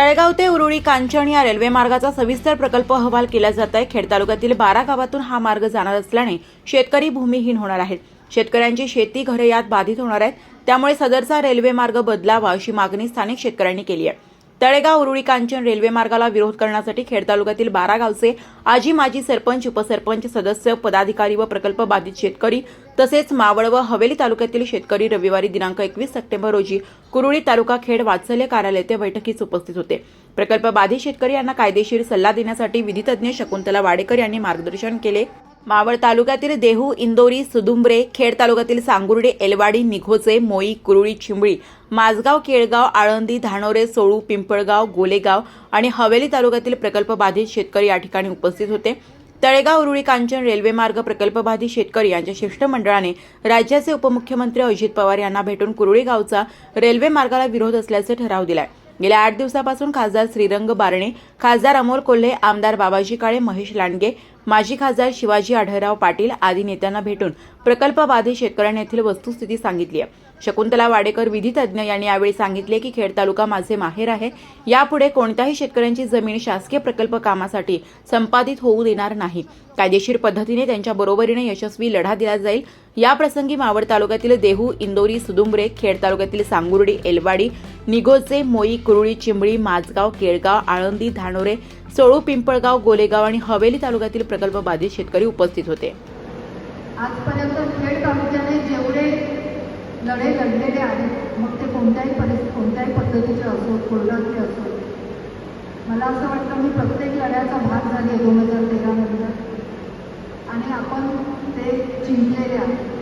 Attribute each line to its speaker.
Speaker 1: तळेगाव ते उरुळी कांचन या रेल्वे मार्गाचा सविस्तर प्रकल्प अहवाल केला जात आहे. खेड तालुक्यातील बारा गावातून हा मार्ग जाणार असल्याने शेतकरी भूमिहीन होणार आहेत. शेतकऱ्यांची शेती घरे यात बाधित होणार आहेत. त्यामुळे सदरचा रेल्वे मार्ग बदलावा अशी मागणी स्थानिक शेतकऱ्यांनी केली आहे. तळेगाव उरुळी कांचन रेल्वे मार्गाला विरोध करण्यासाठी खेड तालुक्यातील बारा गावचे आजी माजी सरपंच उपसरपंच सदस्य पदाधिकारी व प्रकल्प बाधित शेतकरी तसेच मावळ व हवेली तालुक्यातील शेतकरी रविवारी दिनांक एकवीस सप्टेंबर रोजी कुरुळी तालुका खेड वात्सल्य कार्यालय ते बैठकीस उपस्थित होते. प्रकल्प बाधित शेतकरी यांना कायदेशीर सल्ला देण्यासाठी विधितज्ञ शकुंतला वाडेकर यांनी मार्गदर्शन केले. मावळ तालुक्यातील देहू इंदोरी सुदुंबरे खेड तालुक्यातील सांगुर्डे एलवाडी निघोचे मोई कुरुळी चिंबळी माझगाव केळगाव आळंदी धानोरे सोळू पिंपळगाव गोलेगाव आणि हवेली तालुक्यातील प्रकल्प बाधित शेतकरी या ठिकाणी उपस्थित होते. तळेगाव उरुळी कांचन रेल्वे मार्ग प्रकल्प बाधित शेतकरी यांच्या शिष्टमंडळाने राज्याचे उपमुख्यमंत्री अजित पवार यांना भेटून कुरुळी गावचा रेल्वे मार्गाला विरोध असल्याचे ठराव दिलाय. गेल्या आठ दिवसापासून खासदार श्रीरंग बारणे खासदार अमोल कोल्हे आमदार बाबाजी काळे महेश लांडगे माजी खासदार शिवाजी आढळराव पाटील आदी नेत्यांना भेटून प्रकल्पबाधित शेतकऱ्यांनी शेतकऱ्यांना येथील वस्तुस्थिती सांगितली आहे. शकुंतला वाडेकर विधितज्ञ यांनी यावेळी सांगितले की खेड तालुका माझे माहेर आहे. यापुढे कोणत्याही शेतकऱ्यांची जमीन शासकीय प्रकल्प कामासाठी संपादित होऊ देणार नाही. कायदेशीर पद्धतीने त्यांच्या बरोबरीने यशस्वी लढा दिला जाईल. या प्रसंगी मावळ तालुक्यातील देहू इंदोरी सुदुंबरे खेड तालुक्यातील सांगुर्डी एलवाडी निगोजे मोई कुरुळी चिंबळी माझगाव केळगाव आळंदी धानोरे सोळू पिंपळगाव गोलेगाव आणि हवेली तालुक्यातील प्रकल्प बाधित शेतकरी उपस्थित होते.
Speaker 2: आजपर्यंत खेड तालुक्याने जेवढे लढे लढलेले आहेत मग ते कोणत्याही परिस्थिती कोणत्याही पद्धतीचे असो कोर्टातले असो मला असं वाटतं मी प्रत्येक लढ्याचा भाग झाली दोन हजार तेरानंतर आणि आपण ते जिंकलेले आहे